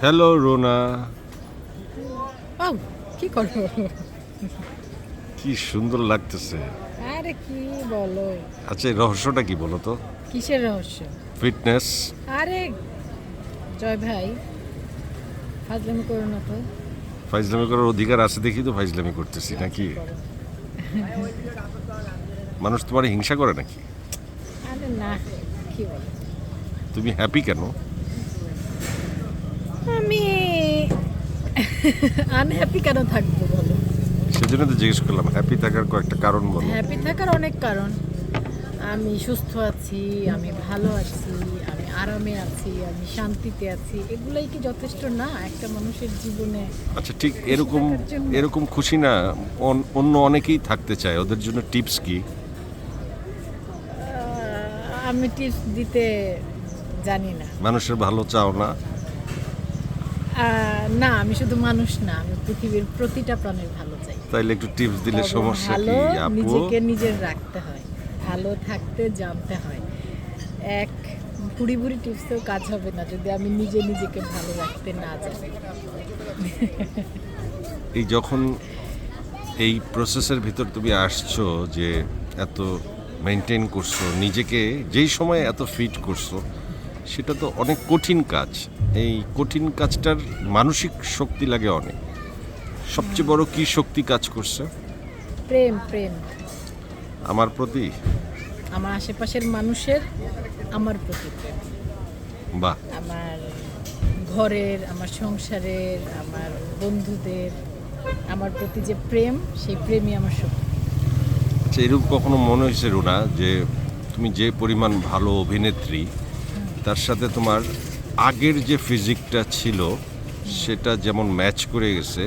Hello রোনা আউ, কি করো কি সুন্দর লাগতেছে। আরে কি বলো? আচ্ছা এই রহস্যটা কি বলো তো? কিসের রহস্য? ফিটনেস আরে জয় ভাই ফাজলামি করো না তো। ফাইজলামি করার অধিকার আছে দেখি তো ফাইজলামি করতেছি নাকি। মানুষ তোমার হিংসা করে নাকি? আরে না কি বলো? তুমি হ্যাপি কেন? আমি আনহ্যাপি কেন থাকব বলো? সেজন্য তো জিজ্ঞেস করলাম হ্যাপি থাকার কয়েকটা কারণ বলো। হ্যাপি থাকার অনেক কারণ। আমি সুস্থ আছি আমি ভালো আছি আমি আরামে আছি আমি শান্তিতে আছি এগুলাই কি যথেষ্ট না? একটা মানুষের জীবনে আচ্ছা ঠিক এরকম এরকম খুশি না অন্য অনেকেই থাকতে চায় ওদের জন্য টিপস কি? আমি টিপস দিতে জানি না। মানুষের ভালো চাও না? না আমি শুধু মানুষ না আমি পৃথিবীর প্রতিটা প্রাণীর ভালো চাই। তাইলে একটু টিপস দিলে সমস্যা কি আপু? নিজেকে নিজের রাখতে হয় ভালো থাকতে জানতে হয়। এক বুড়ি বুড়ি টিপসেও কাজ হবে না যদি আমি নিজে নিজেকে ভালো রাখতে না জানি। এই যখন এই প্রসেসের ভিতর তুমি আসছো যে এত মেনটেন করছ নিজেকে যেই সময় এত ফিট করছ সেটা তো অনেক কঠিন কাজ। এই কঠিন কাজটার মানসিক শক্তি লাগে অনেক। সবচেয়ে বড় কি শক্তি কাজ করছে? প্রেম প্রেম। আমার প্রতি? আমার আশেপাশের মানুষের আমার প্রতি। প্রেম বাহ। আমার ঘরের আমার সংসারের আমার বন্ধুদের আমার প্রতি যে প্রেম সেই প্রেমই আমার শক্তি। আচ্ছা এরকম কখনো মনে হয়েছে রুনা যে তুমি যে পরিমাণ ভালো অভিনেত্রী তার সাথে তোমার আগের যে ফিজিকটা ছিল, সেটা যেমন ম্যাচ করে গেছে,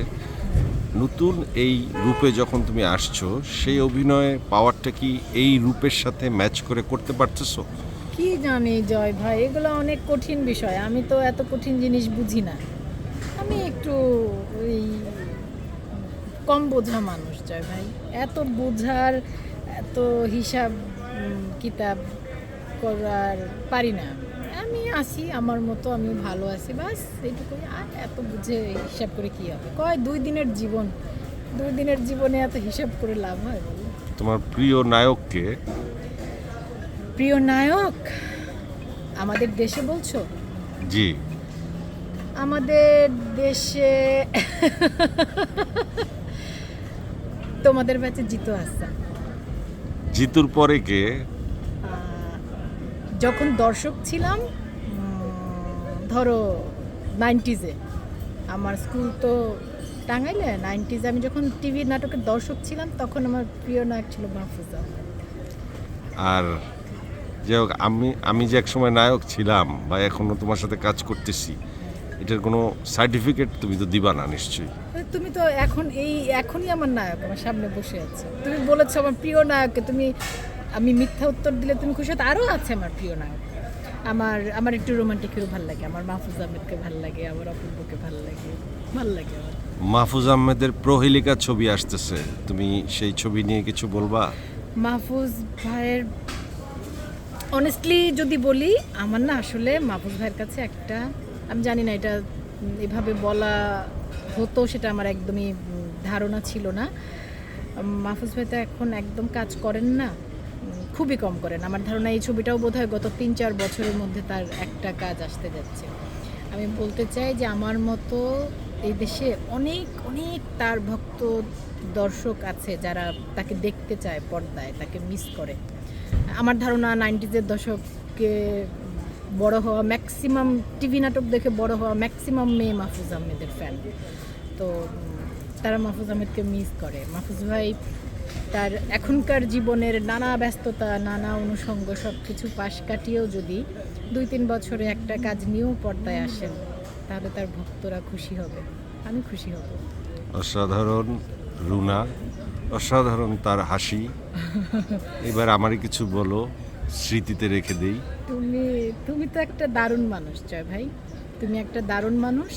নতুন এই রূপে যখন তুমি আসছো, সেই অভিনয়ে পাওয়ারটা কি এই রূপের সাথে ম্যাচ করে করতে পারতেছো? কি জানি, জয় ভাই, এগুলো অনেক কঠিন বিষয়। আমি তো এত কঠিন জিনিস বুঝি না। আমি একটু ওই কম বোঝা মানুষ, জয় ভাই। এত বোঝার, এত হিসাব কিতাব করার পারি না আমি। আছি আমার মতো আমি ভালো আছি বাস এইটুকুই। আর এত বুঝে হিসাব করে কি হবে? কয় দুই দিনের জীবন। দুই দিনের জীবনে এত হিসাব করে লাভ হয় বলো। তোমার প্রিয় নায়ককে প্রিয় নায়ক? আমাদের দেশে বলছো? জি। আমাদের দেশে তোমাদের ব্যাচে জিতু আসতাম জিতুর পরে কে? যখন দর্শক ছিলাম ধরো নাইনটিজে আমার স্কুল তো টাঙ্গাইলে নাইনটিজে আমি যখন টিভি নাটকের দর্শক ছিলাম তখন আমার প্রিয় নায়ক ছিল মাহফুজা। আর যাই হোক আমি আমি যে এক সময় নায়ক ছিলাম বা এখনও তোমার সাথে কাজ করতেছি এটার কোনো সার্টিফিকেট তুমি তো দিবা না নিশ্চয়ই। তুমি তো এখন এই এখনই আমার নায়ক আমার সামনে বসে আছে। তুমি বলেছ আমার প্রিয় নায়ককে তুমি আমি মিথ্যা উত্তর দিলে তুমি খুশি হতো আরও আছে আমার প্রিয় নায়ক। আমার আমার একটু রোমান্টিকেরও ভালো লাগে আমার মাহফুজ আহমেদকে ভালো লাগে আমার অপূর্বকে ভালো লাগে ভালো লাগে আমার। মাহফুজ আহমেদের প্রহেলিকা ছবি আসতেছে তুমি সেই ছবি নিয়ে কিছু বলবা? মাহফুজ ভাইয়ের অনেস্টলি যদি বলি আমার না আসলে মাহফুজ ভাইয়ের কাছে একটা আমি জানি না এটা এভাবে বলা হতো সেটা আমার একদমই ধারণা ছিল না। মাহফুজ ভাই তো এখন একদম কাজ করেন না। খুবই কম করেন। আমার ধারণা এই ছবিটাও বোধ গত তিন, চার বছরের মধ্যে তার একটা কাজ আসতে যাচ্ছে। আমি বলতে চাই যে আমার মতো এই দেশে অনেক অনেক তার ভক্ত দর্শক আছে যারা তাকে দেখতে চায় পর্দায়, তাকে মিস করে। আমার ধারণা নাইনটিজের দশকে বড় হওয়া ম্যাক্সিমাম টিভি নাটক দেখে বড় হওয়া ম্যাক্সিমাম মেয়ে মাহফুজ আহমেদের ফ্যান তো তারা মাহফুজ আহমেদকে মিস করে। মাহফুজ ভাই তার এখনকার জীবনের নানা ব্যস্ততা নানা অনুষঙ্গ সব কিছু পাশ কাটিয়েও যদি দুই তিন বছরে একটা কাজ নিয়েও পর্দায় আসেন তাহলে তার ভক্তরা খুশি হবে। আমি খুশি হব। অসাধারণ রুনা অসাধারণ তার হাসি। এবার আমারই কিছু বলো স্মৃতিতে রেখে দেই। তুমি তুমি তো একটা দারুণ মানুষ জয় ভাই। তুমি একটা দারুণ মানুষ।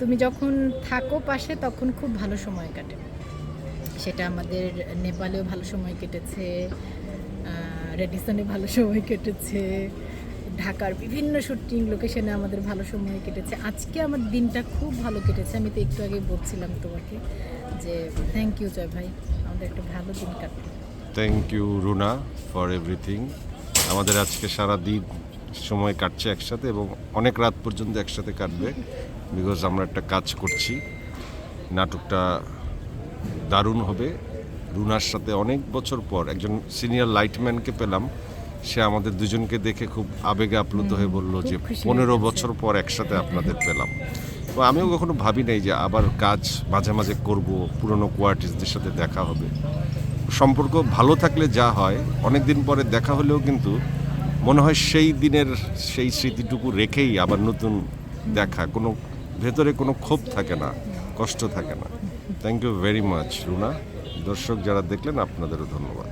তুমি যখন থাকো পাশে তখন খুব ভালো সময় কাটে। সেটা আমাদের নেপালেও ভালো সময় কেটেছে রেডিসনে ভালো সময় কেটেছে, ঢাকার বিভিন্ন শুটিং লোকেশনে আমাদের ভালো সময় কেটেছে। আজকে আমার দিনটা খুব ভালো কেটেছে। আমি তো একটু আগে বলছিলাম তোমাকে যে থ্যাংক ইউ জয় ভাই। আমাদের একটা ভালো দিন কাটলো। Thank you Runa for everything আমাদের আজকে সারা দিন সময় কাটছে একসাথে এবং অনেক রাত পর্যন্ত একসাথে কাটবে বিকজ আমরা একটা কাজ করছি। নাটকটা দারুণ হবে। রুনার সাথে অনেক বছর পর একজন সিনিয়র লাইটম্যানকে পেলাম। সে আমাদের দুজনকে দেখে খুব আবেগে আপ্লুত হয়ে বলল যে পনেরো বছর পর একসাথে আপনাদের পেলাম। তো আমিও কখনো ভাবি নাই যে আবার কাজ মাঝে মাঝে করব পুরনো কোয়ার্টিস্টদের সাথে দেখা হবে। সম্পর্ক ভালো থাকলে যা হয় অনেক দিন পরে দেখা হলেও কিন্তু মনে হয় সেই দিনের সেই স্মৃতিটুকু রেখেই আবার নতুন দেখা। কোনো ভেতরে কোনো ক্ষোভ থাকে না কষ্ট থাকে না। Thank you very much Runa দর্শক যারা দেখলেন আপনাদেরও ধন্যবাদ।